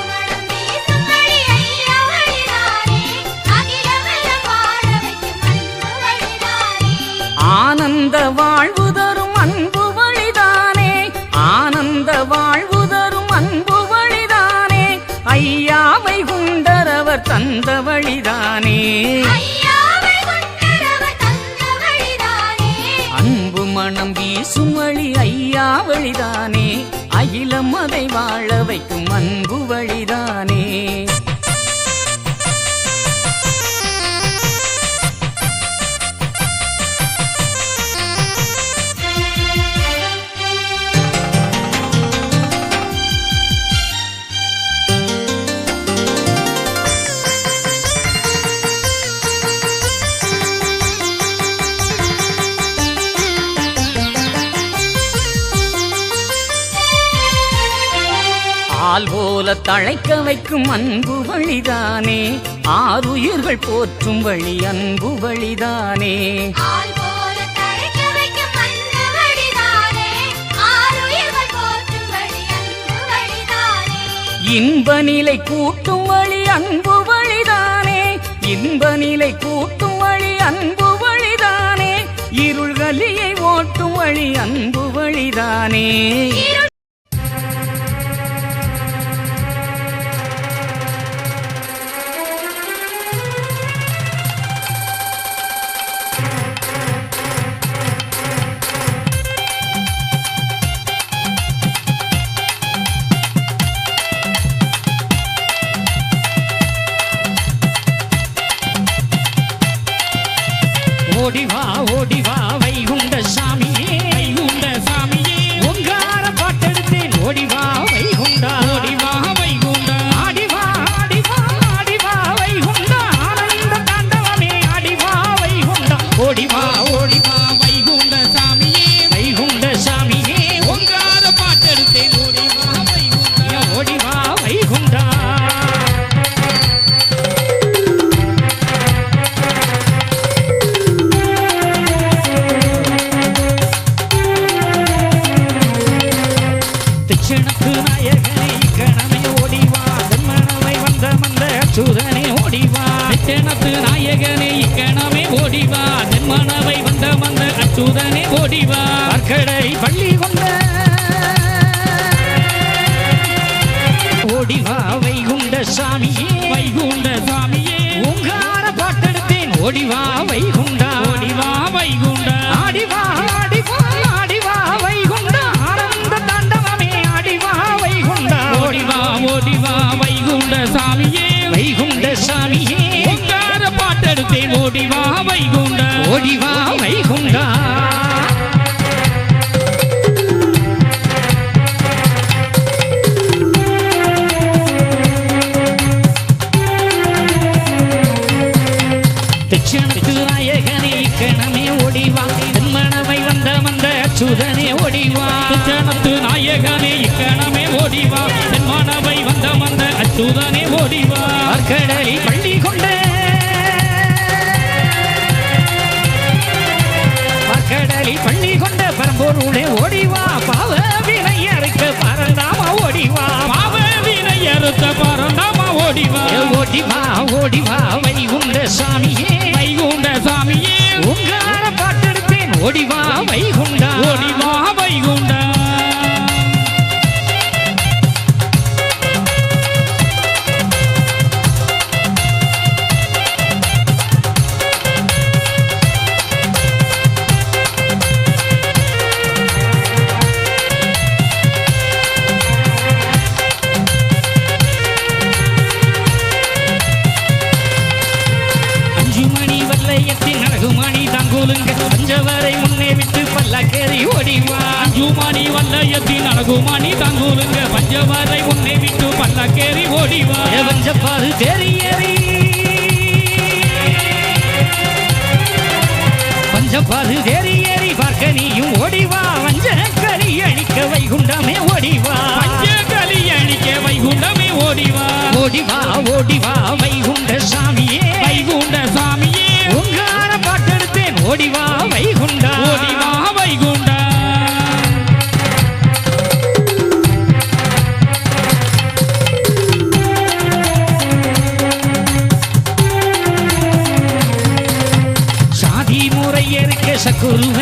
மனம் வீசும் வழி ஐயா வழிதானே? அகிலம் அதை வாழ வைக்கும் அன்பு வழிதானே? ஆனந்த வாழ்வு தரும் வழிதானே? அகிலம் அதை வாழ வைக்கும் அன்பு வழிதானே? ஆள் போல தழைக்க வைக்கும் அன்பு வழிதானே. ஆறுயிர்கள் போற்றும் வழி அன்பு வழிதானே. போல இன்ப நிலை கூட்டும் வழி அன்பு வழிதானே. இன்ப நிலை கூட்டும் வழி அன்பு வழிதானே. இருள்கலியை ஓட்டும் வழி அன்பு வழிதானே. அக்கடை பள்ளி கொண்ட ஓடிவா வைகுண்ட சாமியே. வைகுண்ட சாமியே. உங்கார பாட்டெடுத்தேன். ஓடிவா வைகுண்டா திச்சனத்து நாயகனே கணமே ஒடிவா தென்மனவை வந்த வந்த அச்சுதனே ஒடிவா திச்சனத்து நாயகனே இக்கணமே ஓடிவா. தென்மனவை வந்த வந்த அச்சுதனே ஓடிவா. கடலி பள்ளி ஓடிவா வைகுண்டா. ஓடிவா அழகுமணி தாங்கூலுங்க பஞ்சவரை முன்னே விட்டு பல்லக்கேறி ஓடிவா. பஞ்சப்பாது தேறி ஏறி. பஞ்சப்பாது தேறி ஏறி பார்க்க நீயும் ஓடிவா. வஞ்ச கலி அழிக்க வைகுண்டமே ஓடிவா. வஞ்ச கலி அழிக்க வைகுண்டமே ஓடிவா. ஓடிவா ஓடிவா வைகுண்ட சாமியே.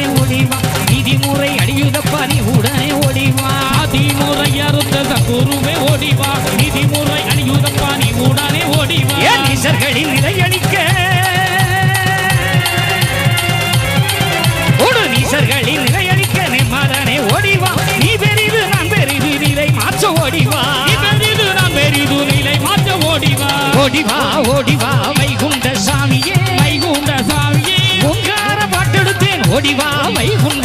சகுருவே ஓடிவா நீதிமுறை அடியுதப்பா நீ உடனே ஓடிவா. அதிமுறை அறுத்த சகுருவே ஓடிவா. நீதிமுறை அடியுதப்பா நீ உடனே ஓடிவா. நீசர்களின் நிலையளிக்க ஓடு நீசர்களின் நிலையளிக்க நிம்மதனே ஓடிவா. நீ பெரிது நான் பெரிது நிலை மாற்ற ஓடிவா. நீ பெரிது நான் பெரிது நிலை மாற்ற ஓடிவா. ஓடிவா ஓடிவா வடிவாமை ஓடிவா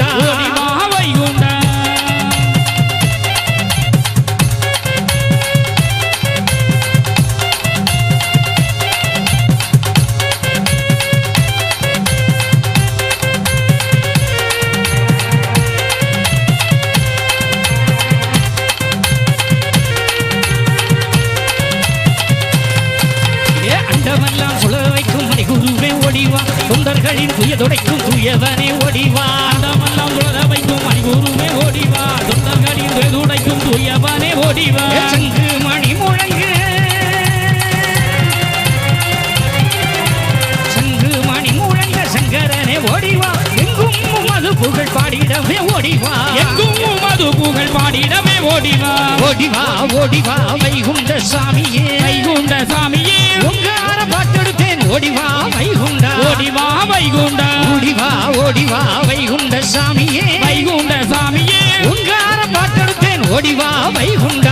அவர்களின் துயதுடைக்கும் துயவனே ஓடிவா அண்டமெல்லாம் சுழ வைக்கும் மணி ஓடிவார் தொண்டர்களின் துயதுடைக்கும் துயவனே ஓடிவார் மது புகழ் பாடிடவே ஓடிவா. எங்கும் மது புகழ் பாடிடவே ஓடிவா. ஓடிவா ஓடிவா வைகுண்ட சாமியே. வைகுண்ட சாமியே. உங்கார பாட்டெடுத்தேன் ஓடிவா வைகுண்டா. ஓடிவா வைகுண்டா. ஓடிவா ஓடிவா வைகுண்ட சாமியே. வைகுண்ட சாமியே. உங்கார பாட்டெடுத்தேன் ஓடிவா வைகுண்டா.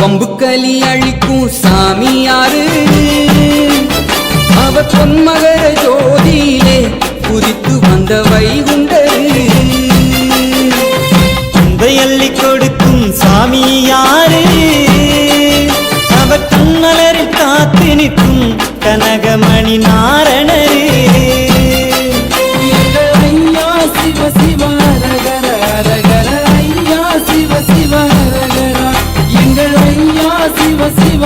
வம்புக்களி அழிக்கும் சாமியாரு. அவ பொன்மகர ஜோதியிலே குதித்து வந்த வைகுண்டரு அன்பையள்ளி கொடுக்கும் சாமி யாரு அவர் தன்னலரில் காத்து நிற்கும் கனகமணி நாரண சிவ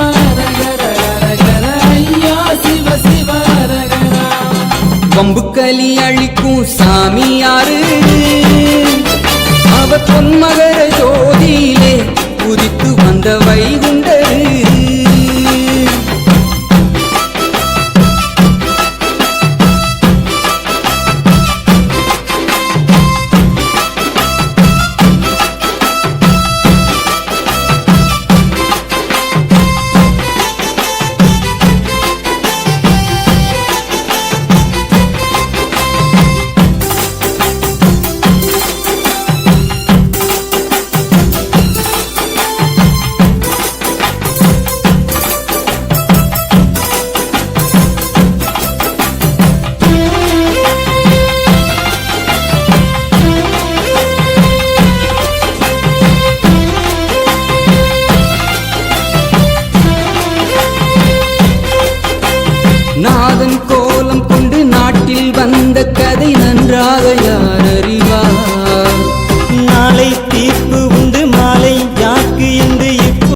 அழிக்கும் சாமியாரு அவ பொன்மகர ஜோதியிலே குதித்து வந்த வைகுண்ட